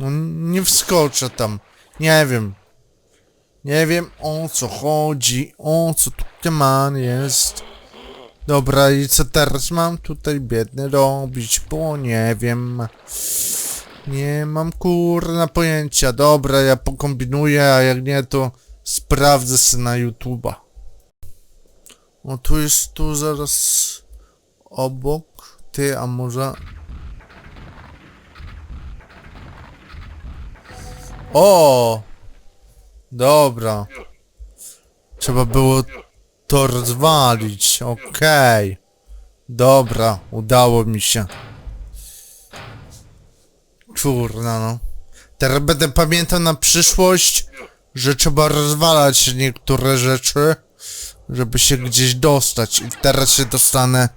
No nie wskoczę tam. Nie wiem. Nie wiem o co chodzi, o co tu teman jest. Dobra, i co teraz mam tutaj biedny robić, bo nie wiem. Nie mam kurna pojęcia. Dobra, ja pokombinuję, a jak nie to sprawdzę sobie na YouTube'a. O, tu jest tu zaraz obok. Ty, a może... O! Dobra. Trzeba było to rozwalić. Okej. Dobra, udało mi się. Kurna no. Teraz będę pamiętał na przyszłość, że trzeba rozwalać niektóre rzeczy, żeby się gdzieś dostać. I teraz się dostanę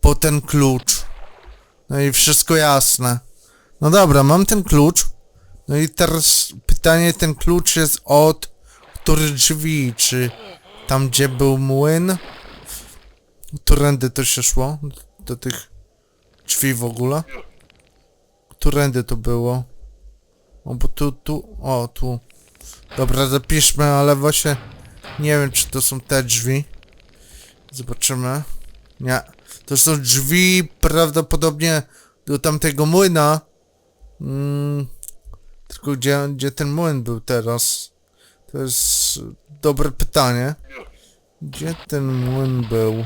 po ten klucz. No i wszystko jasne. No dobra, mam ten klucz. No i teraz pytanie, ten klucz jest od których drzwi? Czy tam gdzie był młyn? Którędy to się szło? Do tych drzwi w ogóle? Którędy to było? O, bo tu, tu, o, tu. Dobra, zapiszmy, ale właśnie nie wiem, czy to są te drzwi. Zobaczymy. Nie. To są drzwi prawdopodobnie do tamtego młyna. Mm, tylko gdzie, gdzie ten młyn był teraz? To jest dobre pytanie. Gdzie ten młyn był?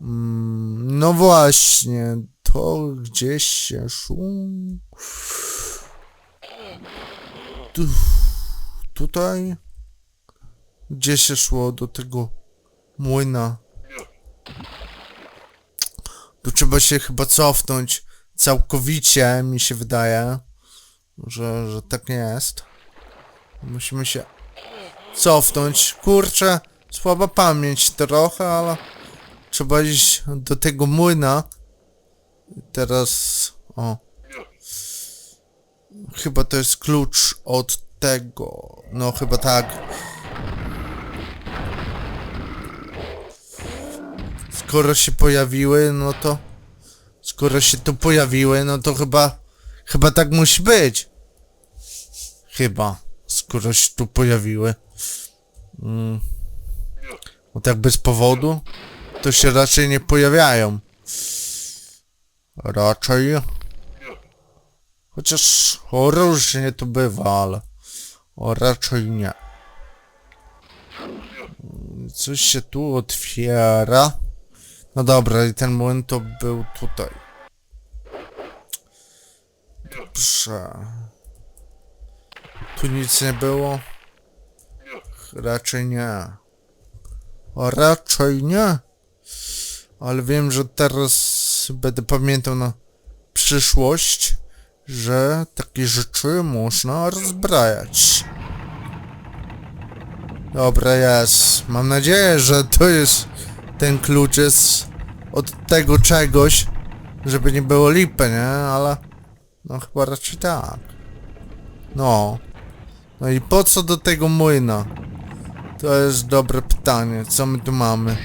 Mm, no właśnie, to gdzieś się szło. Tu, tutaj? Gdzie się szło do tego młyna? Tu trzeba się chyba cofnąć całkowicie, mi się wydaje, że, że tak nie jest. Musimy się cofnąć. Kurczę, słaba pamięć trochę, ale trzeba iść do tego młyna. Teraz, o. Chyba to jest klucz od tego. No, chyba tak. Skoro się pojawiły, no to... Skoro się tu pojawiły, no to chyba... Chyba tak musi być. Chyba. Skoro się tu pojawiły. Mm. Bo tak bez powodu, to się raczej nie pojawiają. Raczej. Chociaż o, różnie to bywa, ale o, raczej nie. Coś się tu otwiera. No dobra, i ten młyn to był tutaj. Dobrze. Tu nic nie było? Raczej nie. O, raczej nie. Ale wiem, że teraz będę pamiętał na przyszłość, że takie rzeczy można rozbrajać. Dobra, jest. Mam nadzieję, że to jest... Ten klucz jest od tego czegoś, żeby nie było lipy, nie? Ale... No chyba raczej tak. No. No i po co do tego młyna? To jest dobre pytanie. Co my tu mamy?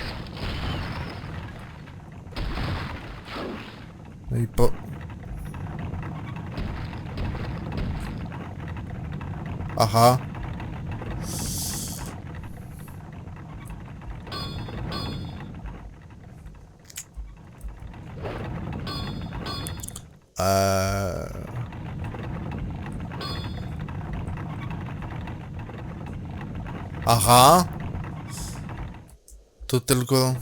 No i po... Aha. Aha. Tu tylko...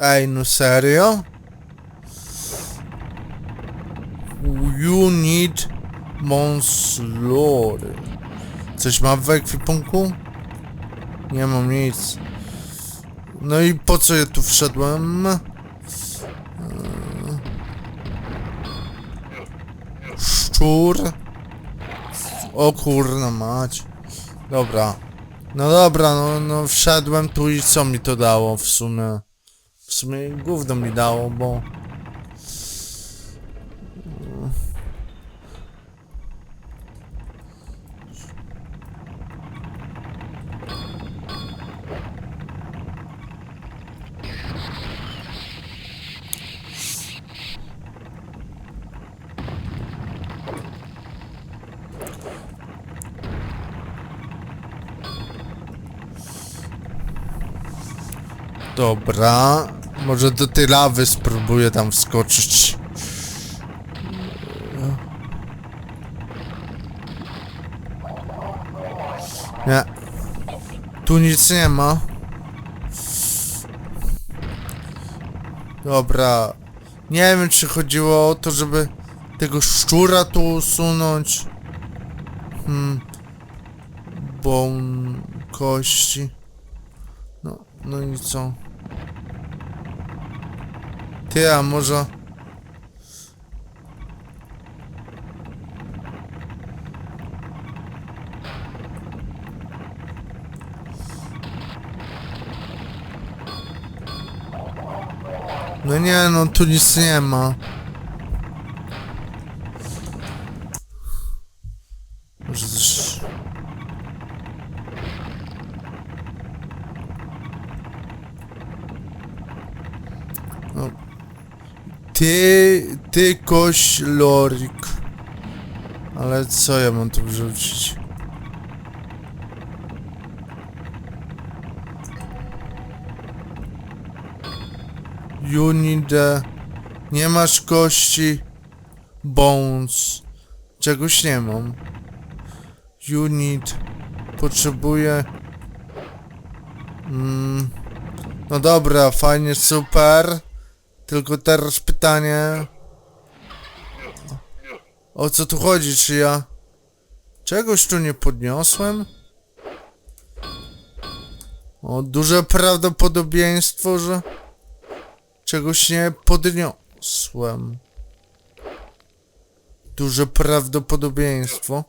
Ej, no serio? You need Monslory. Coś mam w ekwipunku? Nie mam nic. No i po co ja tu wszedłem? Szczur. O kurna mać. Dobra. No dobra, no, no wszedłem tu i co mi to dało w sumie? W sumie gówno mi dało, bo... Dobra. Może do tej lawy spróbuję tam wskoczyć. Nie. Tu nic nie ma. Dobra. Nie wiem, czy chodziło o to, żeby tego szczura tu usunąć. Hmm. Bone kości. No, no i co? Ty, a może... No nie, no tu nic nie ma. Ty, ty koś lorik. Ale co ja mam tu wrzucić? Unide. Nie masz kości. Bones. Czegoś nie mam. Unit. Potrzebuję. Mm. No dobra, fajnie, super. Tylko teraz pytanie. O co tu chodzi? Czy ja czegoś tu nie podniosłem? O, duże prawdopodobieństwo, że czegoś nie podniosłem. Duże prawdopodobieństwo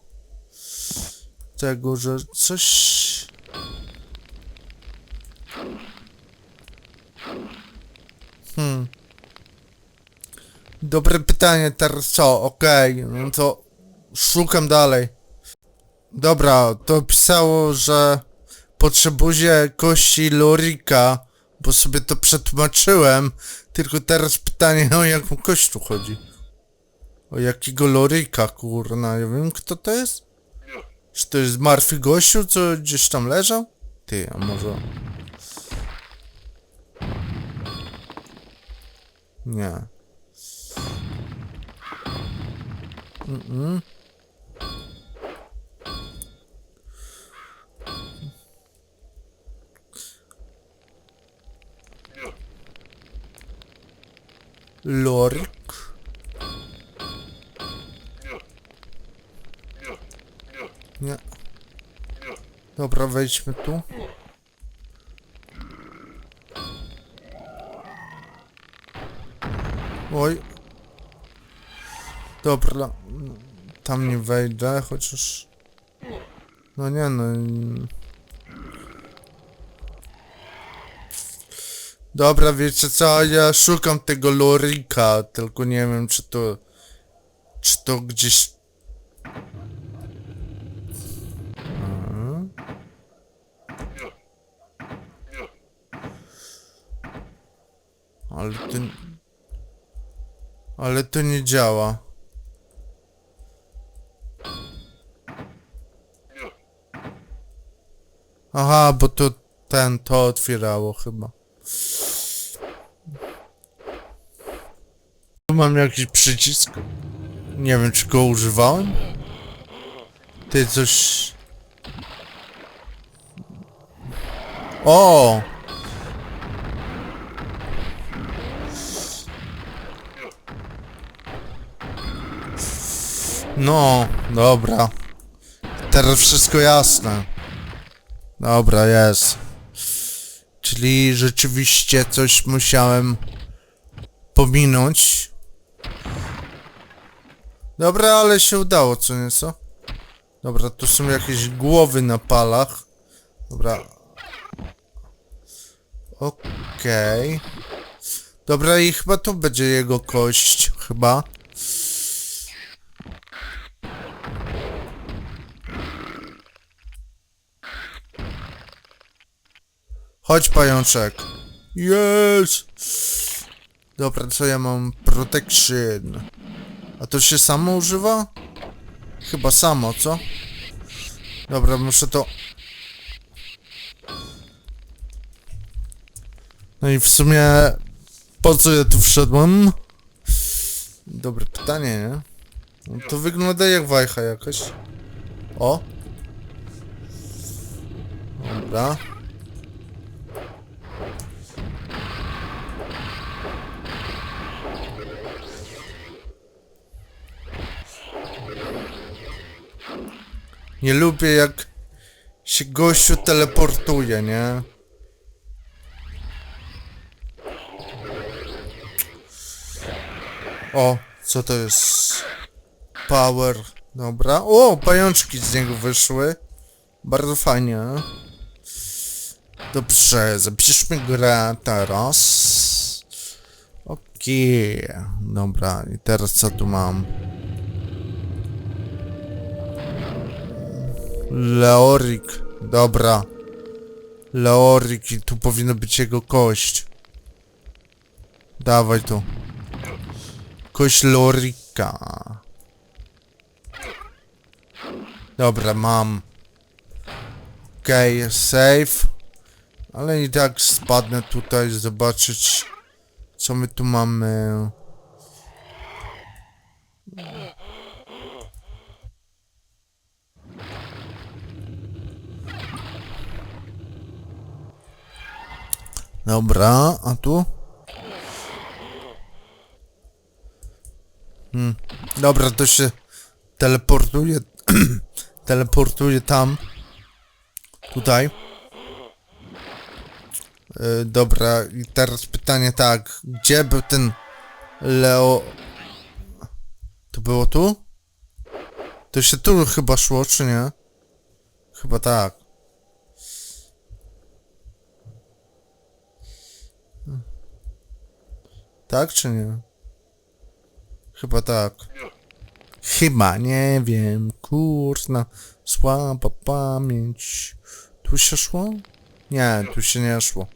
tego, że coś... Dobre pytanie, teraz co? Okej, no to szukam dalej. Dobra, to pisało, że potrzebuję kości Lorika, bo sobie to przetłumaczyłem, tylko teraz pytanie, o jaką kość tu chodzi? O jakiego Lorika, kurna, ja wiem kto to jest? Czy to jest martwy gościu, co gdzieś tam leżał? Ty, a może... Nie. Mm-mm. Lorik. Nie. Dobra, wejdźmy tu. Oj. Dobra. Tam nie wejdę, chociaż... No nie no... Dobra, wiecie co, ja szukam tego lorika, tylko nie wiem czy to... Czy to gdzieś... Ale to... Ale to nie działa. Aha, bo to ten, to otwierało chyba. Tu mam jakiś przycisk. Nie wiem, czy go używałem. Ty coś... O! No, dobra. Teraz wszystko jasne. Dobra, jest. Czyli rzeczywiście coś musiałem pominąć. Dobra, ale się udało, co nieco. Dobra, tu są jakieś głowy na palach. Dobra. Okej. Dobra, i chyba tu będzie jego kość, chyba. Chodź, pajączek. Yes! Dobra, co ja mam? Protection. A to się samo używa? Chyba samo, co? Dobra, muszę to... No i w sumie po co ja tu wszedłem? Dobre pytanie, nie? No to wygląda jak wajcha jakaś. O! Dobra. Nie lubię jak się gościu teleportuje, nie? O, co to jest? Power. Dobra. O, pajączki z niego wyszły. Bardzo fajnie. Dobrze, zapiszmy grę teraz. Okej. Dobra, i teraz co tu mam? Leorik. Dobra. Leorik i tu powinno być jego kość. Dawaj tu. Kość Lorika. Dobra, mam. Okej, okay, save. Ale i tak spadnę tutaj zobaczyć co my tu mamy. Dobra, a tu? Hmm. Dobra, to się teleportuje. teleportuje tam. Tutaj. Yy, dobra, i teraz pytanie tak. Gdzie był ten Leo... To było tu? To się tu chyba szło, czy nie? Chyba tak. Tak czy nie? Chyba tak. Chyba, nie wiem. Kurna. Słaba pamięć. Tu się szło? Nie, tu się nie szło.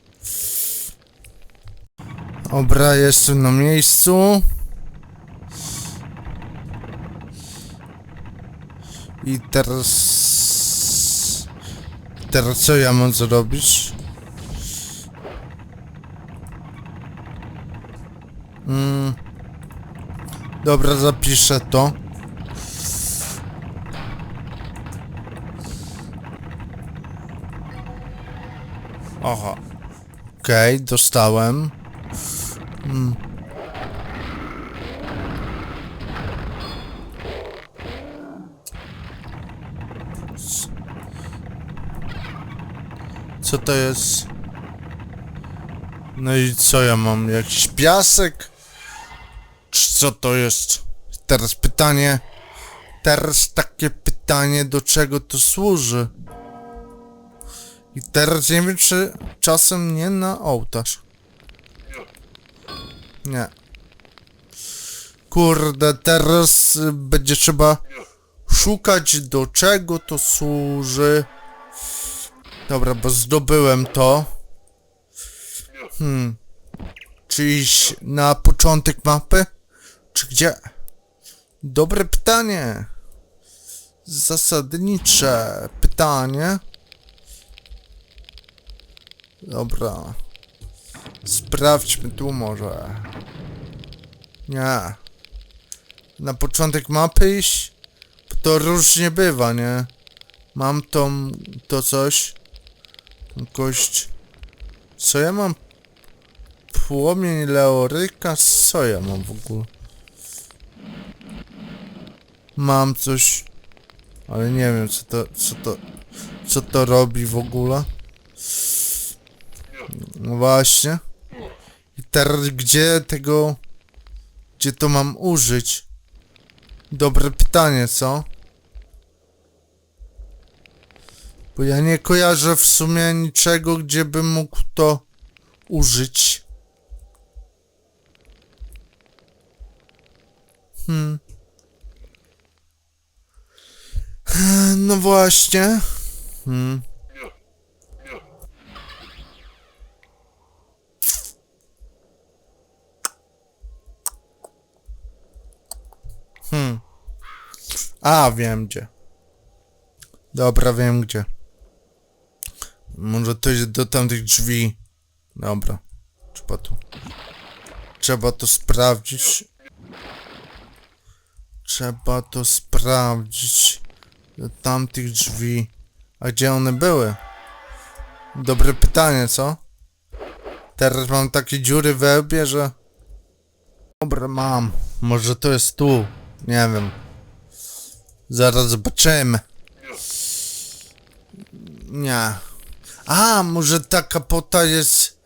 Dobra, jestem na miejscu. I teraz... Teraz co ja mam zrobić? Mm. Dobra, zapiszę to. Aha. Okej, okay, dostałem. Hmm. Co to jest? No i co ja mam? Jakiś piasek? Co to jest? Teraz pytanie. Teraz takie pytanie, do czego to służy? I teraz nie wiem, czy czasem nie na ołtarz. Nie. Kurde, teraz będzie trzeba szukać do czego to służy. Dobra, bo zdobyłem to. Hmm. Czy iść na początek mapy? Czy gdzie? Dobre pytanie. Zasadnicze pytanie. Dobra. Sprawdźmy tu może. Nie. Na początek mapy iść? Bo To różnie bywa, nie? Mam tą... to coś. Tą kość. Co ja mam? Płomień Leoryka? Co ja mam w ogóle? Mam coś... Ale nie wiem co to... co to... co to robi w ogóle. No właśnie. I teraz gdzie tego... Gdzie to mam użyć? Dobre pytanie, co? Bo ja nie kojarzę w sumie niczego, gdzie bym mógł to użyć. Hmm. No właśnie. Hmm. Hmm. A, wiem gdzie. Dobra, wiem gdzie. Może to jest do tamtych drzwi. Dobra. Trzeba tu... Trzeba to sprawdzić. Trzeba to sprawdzić. Tamtych drzwi. A gdzie one były? Dobre pytanie, co? Teraz mam takie dziury we łbie, że... Dobra, mam. Może to jest tu. Nie wiem. Zaraz zobaczymy. Nie. A, może ta kapota jest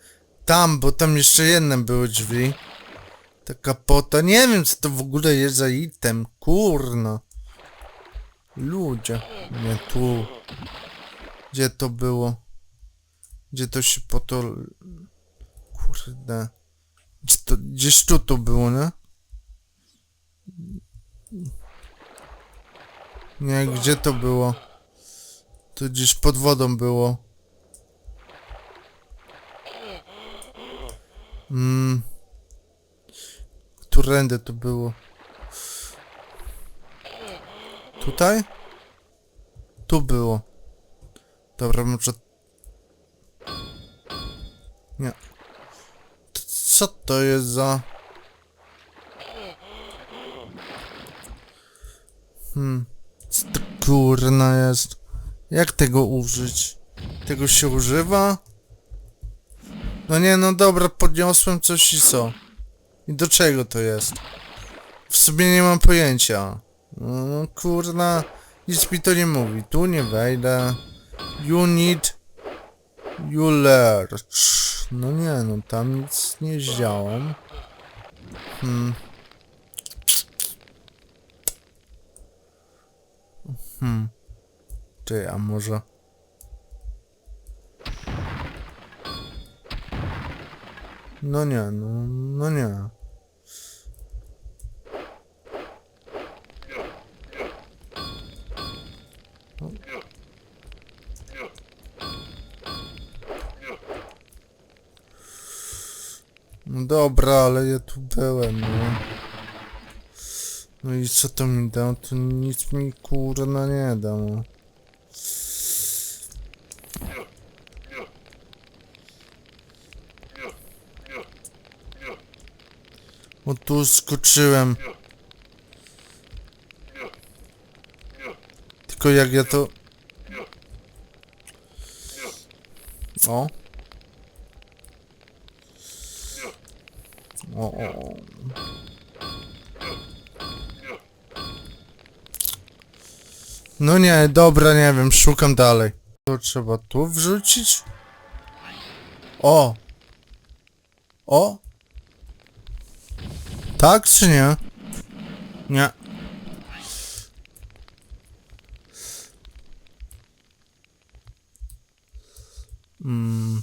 tam, bo tam jeszcze jedne były drzwi. Ta kapota, nie wiem co to w ogóle jest za item, kurno. Ludzie, nie tu. Gdzie to było? Gdzie to się po to... Kurde. Gdzie to, gdzieś tu to było, nie? Nie, gdzie to było? To gdzieś pod wodą było. Mm. Którędy to było? Tutaj? Tu było. Dobra, może... Nie. Co to jest za... Hmm. Co to kurna jest? Jak tego użyć? Tego się używa? No nie, no dobra, podniosłem coś i co? I do czego to jest? W sumie nie mam pojęcia. No kurna, nic mi to nie mówi. Tu nie wejdę. You need... You lurch. No nie, no tam nic nie zdziałam. Hmm. Hmm. Ty, a może... No nie, no, no nie. No dobra, ale ja tu byłem, no. No i co to mi da? To nic mi kurna nie da, no. O tu skoczyłem. Tylko jak ja to... O. O, o. No nie, dobra, nie wiem, szukam dalej. To trzeba tu wrzucić? O! O! Tak czy nie? Nie. Mm.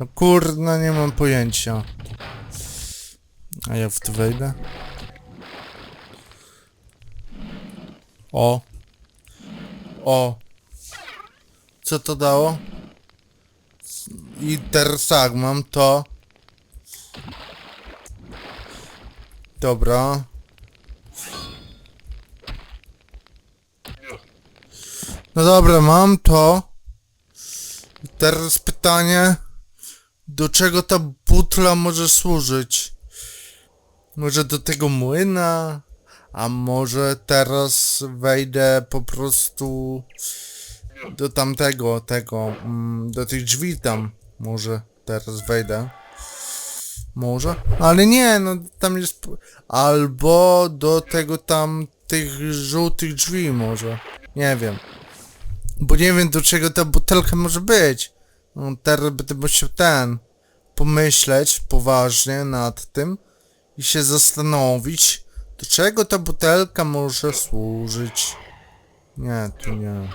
No kurna, nie mam pojęcia. A ja w to wejdę? O. O. Co to dało? I mam to. Dobra. No dobra, mam to. Teraz pytanie. Do czego ta butla może służyć? Może do tego młyna? A może teraz wejdę po prostu do tamtego, tego, mm, do tych drzwi tam. Może teraz wejdę. Może? Ale nie, no tam jest... Albo do tego tam, tych żółtych drzwi może. Nie wiem. Bo nie wiem do czego ta butelka może być. No teraz będę musiał ten... Pomyśleć poważnie nad tym i się zastanowić, do czego ta butelka może służyć. Nie, tu nie.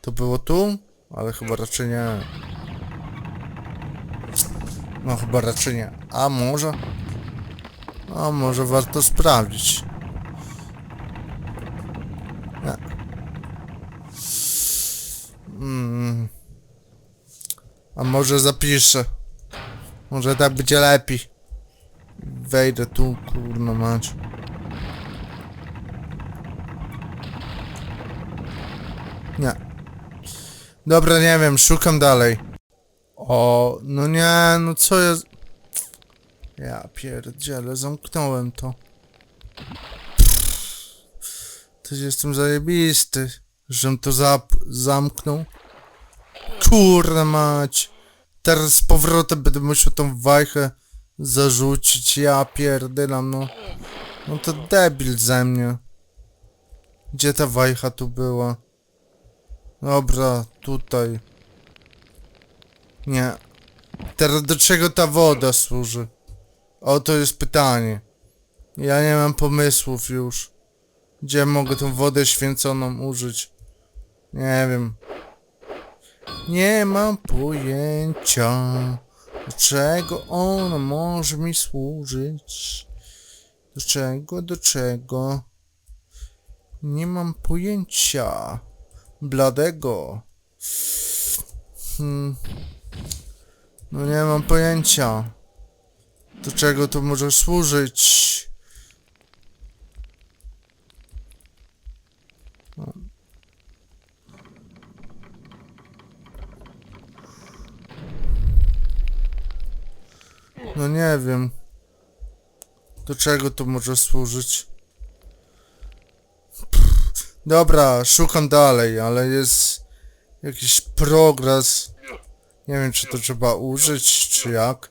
To było tu? Ale chyba raczej nie. No chyba raczej nie. A może? A może warto sprawdzić. Mm. A może zapiszę. Może tak będzie lepiej. Wejdę tu, kurno mać. Nie. Dobra, nie wiem, szukam dalej. O, no nie, no co jest... Ja pierdzielę, zamknąłem to. To jestem zajebisty, żem to zap zamknął. Kurde mać. Teraz z powrotem będę musiał tą wajchę zarzucić, ja pierdylam, no. No to debil ze mnie. Gdzie ta wajcha tu była? Dobra, tutaj. Nie. Teraz do czego ta woda służy? O, to jest pytanie. Ja nie mam pomysłów już. Gdzie mogę tą wodę święconą użyć? Nie wiem. Nie mam pojęcia. Do czego ona może mi służyć? Do czego, do czego? Nie mam pojęcia. Bladego. Hmm. No nie mam pojęcia. Do czego to może służyć? No nie wiem. Do czego to może służyć? Dobra, szukam dalej, ale jest jakiś progres. Nie wiem, czy to trzeba użyć, czy jak.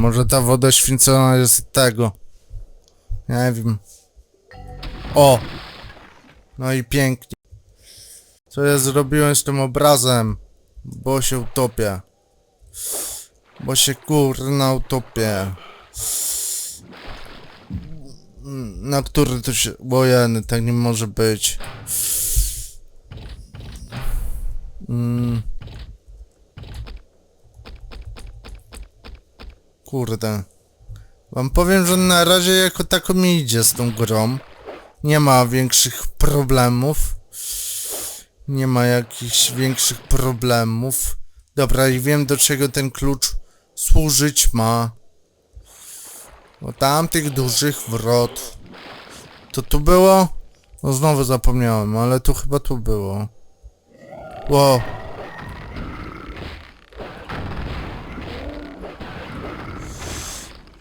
Może ta woda święcona jest tego. Nie wiem. O! No i pięknie. Co ja zrobiłem z tym obrazem? Bo się utopię. Bo się kurna utopię. Na który to się... Wojeny, tak nie może być. Mm. Kurde. Wam powiem, że na razie jako tako mi idzie z tą grą. Nie ma większych problemów. Nie ma jakichś większych problemów. Dobra, i wiem do czego ten klucz służyć ma. Do tamtych dużych wrot. To tu było? No znowu zapomniałem, ale tu chyba tu było. Wow.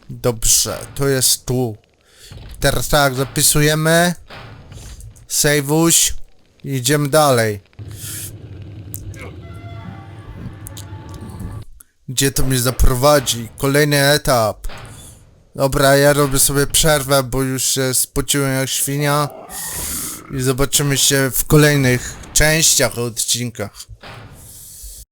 Dobrze, to jest tu. Teraz tak, zapisujemy. Sejwuś. Idziemy dalej. Gdzie to mnie zaprowadzi? Kolejny etap. Dobra, ja robię sobie przerwę, bo już się spociłem jak świnia. I zobaczymy się w kolejnych częściach, odcinkach.